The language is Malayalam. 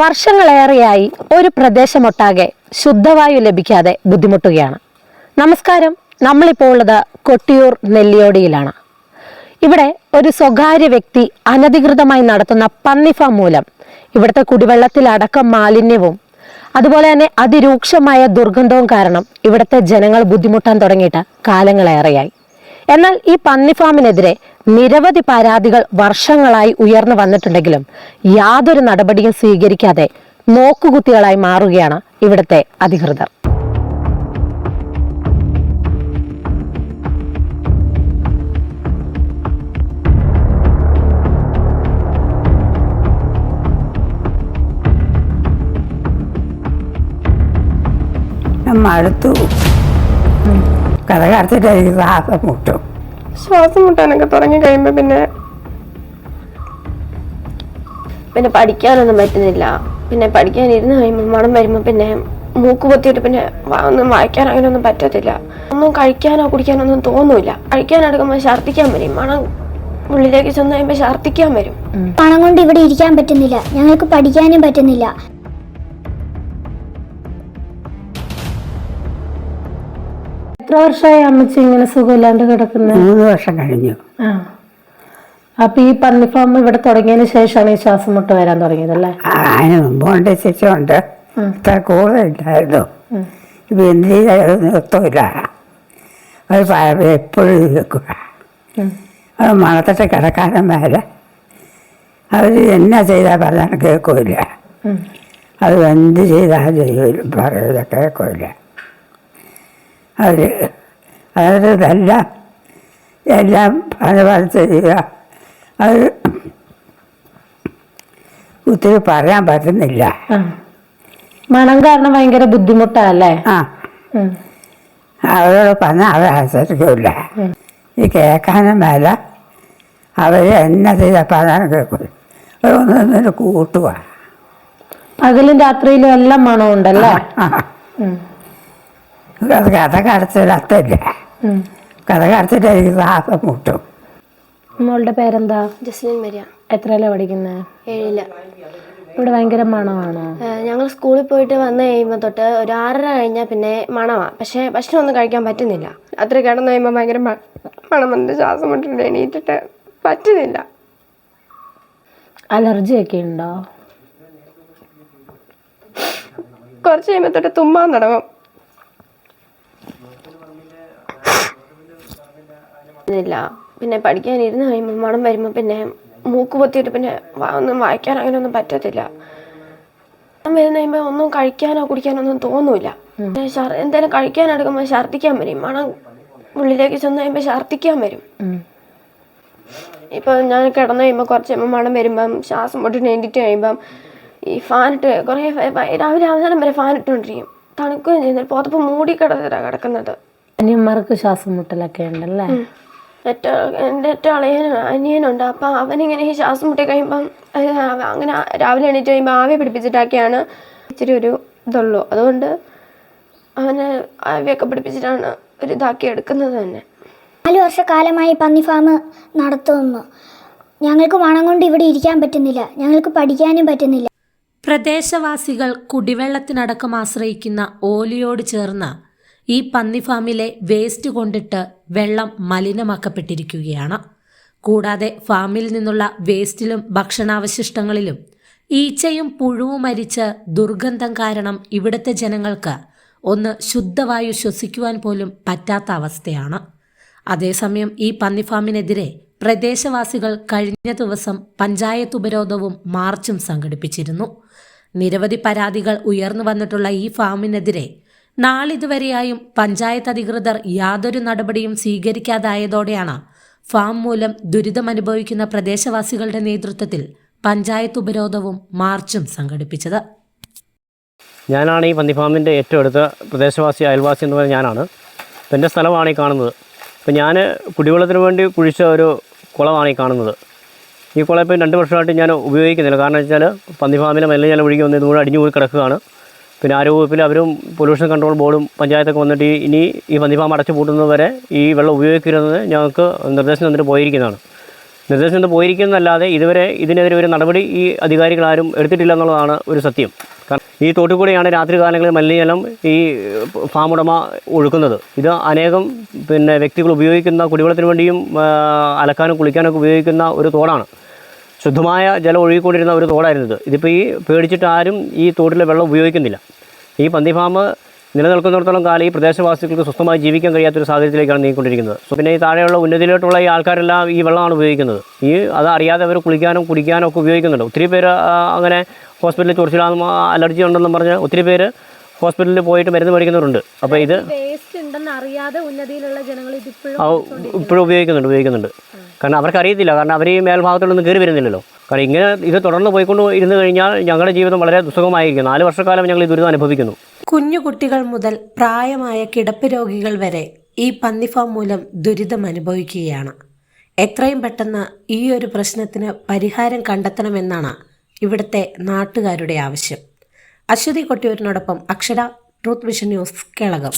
വർഷങ്ങളേറെയായി ഒരു പ്രദേശമൊട്ടാകെ ശുദ്ധവായു ലഭിക്കാതെ ബുദ്ധിമുട്ടുകയാണ്. നമസ്കാരം. നമ്മളിപ്പോൾ ഉള്ളത് കൊട്ടിയൂർ നെല്ലിയോടിയിലാണ്. ഇവിടെ ഒരു സ്വകാര്യ വ്യക്തി അനധികൃതമായി നടത്തുന്ന പന്നിഫാം മൂലം ഇവിടുത്തെ കുടിവെള്ളത്തിലടക്കം മാലിന്യവും അതുപോലെ തന്നെ അതിരൂക്ഷമായ ദുർഗന്ധവും കാരണം ഇവിടുത്തെ ജനങ്ങൾ ബുദ്ധിമുട്ടാൻ തുടങ്ങിയിട്ട് കാലങ്ങളേറെയായി. എന്നാൽ ഈ പന്നി ഫാമിനെതിരെ നിരവധി പരാതികൾ വർഷങ്ങളായി ഉയർന്നു വന്നിട്ടുണ്ടെങ്കിലും യാതൊരു നടപടിയും സ്വീകരിക്കാതെ നോക്കുകുത്തികളായി മാറുകയാണ് ഇവിടുത്തെ അധികൃതർ. മടുത്തു. കഥ കടത്തിട്ട് എനിക്ക് ശ്വാസം മുട്ടും ശ്വാസം മുട്ടാനൊക്കെ തുടങ്ങി കഴിയുമ്പോൾ പിന്നെ പിന്നെ പഠിക്കാനൊന്നും പറ്റുന്നില്ല. പിന്നെ പഠിക്കാൻ ഇരുന്ന് കഴിയുമ്പോൾ മണം വരുമ്പോൾ പിന്നെ മൂക്ക് പൊത്തിയിട്ട് പിന്നെ ഒന്നും വായിക്കാൻ അങ്ങനെ ഒന്നും പറ്റത്തില്ല. ഒന്നും കഴിക്കാനോ കുടിക്കാനോ ഒന്നും തോന്നൂല കഴിക്കാൻ എടുക്കുമ്പോൾ ഛർദ്ദിക്കാൻ വരും. മണം ഉള്ളിലേക്ക് ചെന്ന് കഴിയുമ്പോൾ ഛർദ്ദിക്കാൻ വരും. പണം കൊണ്ട് ഇവിടെ ഇരിക്കാൻ പറ്റുന്നില്ല. ഞങ്ങൾക്ക് പഠിക്കാനും പറ്റുന്നില്ല. എത്ര വർഷമായി അമ്മച്ചി ഇങ്ങനെ സുഖമില്ലാണ്ട് കിടക്കുന്നത് മൂന്ന് വർഷം കഴിഞ്ഞു. അപ്പൊ ഈ പന്നി ഫാം ഇവിടെ തുടങ്ങിയതിന് ശേഷമാണ് ഈ ശ്വാസം മുട്ട് വരാൻ തുടങ്ങിയത് അല്ലേ? ആ, അതിന് മുമ്പുണ്ട് ശേഷമുണ്ട് ഇത്ര കൂടുതലില്ലായിരുന്നു ഇപ്പം എന്ത് ചെയ്താലും നിർത്തമില്ല അത് എപ്പോഴും നിൽക്കുക അത് മണത്തിട്ട് കിടക്കാനും വേറെ അവർ എന്നാ ചെയ്താൽ പറഞ്ഞാലും കേൾക്കില്ല അത് എന്ത് ചെയ്താലും പറയില്ല കേൾക്കില്ല അവർ അതല്ല ഇതെല്ലാം എല്ലാം പല ചെയ്യുക. അത് ഒത്തിരി പറയാൻ പറ്റുന്നില്ല. മണം കാരണം ഭയങ്കര ബുദ്ധിമുട്ടാല്ലേ? ആ. അവരോട് പറഞ്ഞാൽ അവർ അനുസരിക്കില്ല ഈ കേൾക്കാനും മേല. അവർ എന്നെ ചെയ്താൽ പറഞ്ഞാലും കേൾക്കും അവരൊന്നും കൂട്ടുക. പകലും രാത്രിയിലും എല്ലാം മണം ഉണ്ടല്ലേ ആ. കഥ കടച്ചിലത്തില്ല ഉം. കഥ കടത്തിട്ട് എനിക്ക് ശ്വാസം മുട്ടും. മോളുടെ പേരെന്താ? ജസ്ലിൻ മരിയ. എത്രയല്ലേ പഠിക്കുന്നത് ഏഴില്ല ഇവിടെ ഭയങ്കര മണമാണോ? ഞങ്ങൾ സ്കൂളിൽ പോയിട്ട് വന്നു കഴിയുമ്പോൾ തൊട്ട് ഒരു ആറര കഴിഞ്ഞാൽ പിന്നെ മണമാണ് പക്ഷേ ഭക്ഷണം ഒന്നും കഴിക്കാൻ പറ്റുന്നില്ല. അത്ര കിടന്നു കഴിയുമ്പോൾ ഭയങ്കര മണം വന്നിട്ട് ശ്വാസം മുട്ടുണ്ട് എണീറ്റിട്ട് പറ്റുന്നില്ല. അലർജി ഒക്കെ ഉണ്ടോ? കുറച്ച് കഴിയുമ്പോൾ തൊട്ട് തുമ്മാൻ തുടങ്ങും. ഇല്ല പിന്നെ പഠിക്കാനിരുന്ന് കഴിയുമ്പോൾ മണം വരുമ്പോൾ പിന്നെ മൂക്ക് പൊത്തിയിട്ട് പിന്നെ ഒന്നും വായിക്കാൻ അങ്ങനെ ഒന്നും പറ്റത്തില്ല. മണം വരുന്ന കഴിയുമ്പോൾ ഒന്നും കഴിക്കാനോ കുടിക്കാനോ ഒന്നും തോന്നൂല എന്തായാലും കഴിക്കാൻ എടുക്കുമ്പോൾ ഛർദ്ദിക്കാൻ വരും. മണം ഉള്ളിലേക്ക് ചെന്ന് കഴിയുമ്പോൾ ഛർദ്ദിക്കാൻ വരും. ഇപ്പം ഞാൻ കിടന്നു കഴിയുമ്പോൾ കുറച്ച് കഴിയുമ്പോൾ മണം വരുമ്പം ശ്വാസം പൊട്ടി നീണ്ടിട്ട് കഴിയുമ്പം ഈ ഫാനിട്ട് കുറേ രാവിലെ അവസാനം വരെ ഫാൻ ഇട്ടുകൊണ്ടിരിക്കും. തണുക്കുകയും ചെയ്യുന്നത് പുതപ്പ് മൂടി കിടന്നിട്ടാണ് കിടക്കുന്നത്. അനിയന്മാർക്ക് ശ്വാസം മുട്ടലൊക്കെ ഉണ്ടല്ലേ? ഏറ്റവും എന്റെ ഏറ്റവും അളിയൻ അനിയനുണ്ട് അപ്പം അവനിങ്ങനെ ഈ ശ്വാസം മുട്ടി കഴിയുമ്പം അങ്ങനെ രാവിലെ എണീറ്റ് കഴിയുമ്പോൾ ആവി പിടിപ്പിച്ചിട്ടാക്കിയാണ് ഇച്ചിരി ഒരു ഇതുള്ളൂ. അതുകൊണ്ട് അവന് ആവിയൊക്കെ പിടിപ്പിച്ചിട്ടാണ് ഒരു ഇതാക്കി എടുക്കുന്നത് തന്നെ. നാല് വർഷക്കാലമായി പന്നി ഫാം നടത്തുന്നു. ഞങ്ങൾക്ക് മണം കൊണ്ട് ഇവിടെ ഇരിക്കാൻ പറ്റുന്നില്ല. ഞങ്ങൾക്ക് പഠിക്കാനും പറ്റുന്നില്ല. പ്രദേശവാസികൾ കുടിവെള്ളത്തിനടക്കം ആശ്രയിക്കുന്ന ഓലിയോട് ചേർന്ന ഈ പന്നി ഫാമിലെ വേസ്റ്റ് കൊണ്ടിട്ട് വെള്ളം മലിനമാക്കപ്പെട്ടിരിക്കുകയാണ്. കൂടാതെ ഫാമിൽ നിന്നുള്ള വേസ്റ്റിലും ഭക്ഷണാവശിഷ്ടങ്ങളിലും ഈച്ചയും പുഴുവും അരിച്ച് ദുർഗന്ധം കാരണം ഇവിടുത്തെ ജനങ്ങൾക്ക് ഒന്ന് ശുദ്ധവായു ശ്വസിക്കുവാൻ പോലും പറ്റാത്ത അവസ്ഥയാണ്. അതേസമയം ഈ പന്നി ഫാമിനെതിരെ പ്രദേശവാസികൾ കഴിഞ്ഞ ദിവസം പഞ്ചായത്ത് ഉപരോധവും മാർച്ചും സംഘടിപ്പിച്ചിരുന്നു. നിരവധി പരാതികൾ ഉയർന്നു വന്നിട്ടുള്ള ഈ ഫാമിനെതിരെ നാളിതുവരെയായും പഞ്ചായത്ത് അധികൃതർ യാതൊരു നടപടിയും സ്വീകരിക്കാതായതോടെയാണ് ഫാം മൂലം ദുരിതമനുഭവിക്കുന്ന പ്രദേശവാസികളുടെ നേതൃത്വത്തിൽ പഞ്ചായത്ത് ഉപരോധവും മാർച്ചും സംഘടിപ്പിച്ചത്. ഞാനാണ് ഈ പന്നിഫാമിന്റെ ഏറ്റവും അടുത്ത പ്രദേശവാസി അയൽവാസി എന്ന് പറയുന്നത് ഞാനാണ്. അപ്പോൾ എന്റെ സ്ഥലമാണ് ഈ കാണുന്നത്. അപ്പോൾ ഞാൻ കുടിവെള്ളത്തിന് വേണ്ടി കുഴിച്ച ഒരു കുളമാണ് ഈ കാണുന്നത്. ഈ കുളം ഇപ്പം രണ്ട് വർഷമായിട്ട് ഞാൻ ഉപയോഗിക്കുന്നില്ല. കാരണം വെച്ചാൽ പന്നിഫാമിലെ ഫാമിലെ ഞാൻ ഒഴുകി വന്ന് ഇതുകൂടെ അടിഞ്ഞു പോയി കിടക്കുകയാണ്. പിന്നെ ആരോഗ്യവകുപ്പിൽ അവരും പൊല്യൂഷൻ കൺട്രോൾ ബോർഡും പഞ്ചായത്തൊക്കെ വന്നിട്ട് ഇനി ഈ പന്നി ഫാം അടച്ചു പൂട്ടുന്നത് വരെ ഈ വെള്ളം ഉപയോഗിക്കരുതെന്ന് ഞങ്ങൾക്ക് നിർദ്ദേശം തന്നിട്ട് പോയിരിക്കുന്നതാണ്. നിർദ്ദേശം തന്നെ പോയിരിക്കുന്നതല്ലാതെ ഇതുവരെ ഇതിനെതിരെ ഒരു നടപടി ഈ അധികാരികളാരും എടുത്തിട്ടില്ല എന്നുള്ളതാണ് ഒരു സത്യം. ഈ തോട്ടിൽ കൂടെയാണ് രാത്രി കാലങ്ങളിൽ മലിനജലം ഈ ഫാം ഉടമ ഒഴുക്കുന്നത്. ഇത് അനേകം പിന്നെ വ്യക്തികൾ ഉപയോഗിക്കുന്ന കുടിവെള്ളത്തിന് വേണ്ടിയും അലക്കാനും കുളിക്കാനൊക്കെ ഉപയോഗിക്കുന്ന ഒരു തോടാണ്. ശുദ്ധമായ ജലം ഒഴുകിക്കൊണ്ടിരുന്ന ഒരു തോടായിരുന്നു ഇത് ഇതിപ്പോൾ ഈ പേടിച്ചിട്ട് ആരും ഈ തോട്ടിലെ വെള്ളം ഉപയോഗിക്കുന്നില്ല. ഈ പന്നി ഫാം നിലനിൽക്കുന്നിടത്തോളം കാലം ഈ പ്രദേശവാസികൾക്ക് സ്വസ്ഥമായി ജീവിക്കാൻ കഴിയാത്തൊരു സാഹചര്യത്തിലേക്കാണ് നീങ്ങിക്കൊണ്ടിരിക്കുന്നത്. സോ പിന്നെ ഈ താഴെയുള്ള ഉന്നതിയിലോട്ടുള്ള ഈ ആൾക്കാരെല്ലാം ഈ വെള്ളമാണ് ഉപയോഗിക്കുന്നത്. ഈ അത് അറിയാതെ അവർ കുളിക്കാനും കുടിക്കാനും ഒക്കെ ഉപയോഗിക്കുന്നുണ്ട്. ഒത്തിരി പേര് അങ്ങനെ ഹോസ്പിറ്റലിൽ ചൊറിച്ചിലാകും അലർജി ഉണ്ടെന്ന് പറഞ്ഞ് ഒത്തിരി പേര് ഹോസ്പിറ്റലിൽ പോയിട്ട് മരുന്ന് മേടിക്കുന്നവരുണ്ട് അപ്പോൾ ഇത് ഇപ്പോഴും ഉപയോഗിക്കുന്നുണ്ട് ഉപയോഗിക്കുന്നുണ്ട്. കാരണം അവർക്ക് അറിയത്തില്ല. കാരണം അവർ ഈ മേൽഭാഗത്തോടൊന്നും കയറി വരുന്നില്ലല്ലോ. കാരണം ഇങ്ങനെ ഇത് തുടർന്ന് പോയിക്കൊണ്ട് ഇരുന്ന് കഴിഞ്ഞാൽ ഞങ്ങളുടെ ജീവിതം വളരെ ദുസ്സഹമായിരിക്കും. നാല് വർഷക്കാലം ഞങ്ങൾ ഈ ദുരിതം അനുഭവിക്കുന്നു. കുഞ്ഞു കുട്ടികൾ മുതൽ പ്രായമായ കിടപ്പ് രോഗികൾ വരെ ഈ പന്നിഫാം മൂലം ദുരിതം അനുഭവിക്കുകയാണ്. എത്രയും പെട്ടെന്ന് ഈ ഒരു പ്രശ്നത്തിന് പരിഹാരം കണ്ടെത്തണമെന്നാണ് ഇവിടുത്തെ നാട്ടുകാരുടെ ആവശ്യം. അശ്വതി കൊട്ടിയൂരിനോടൊപ്പം അക്ഷര ട്രൂത്ത് വിഷൻ ന്യൂസ് കേളകം.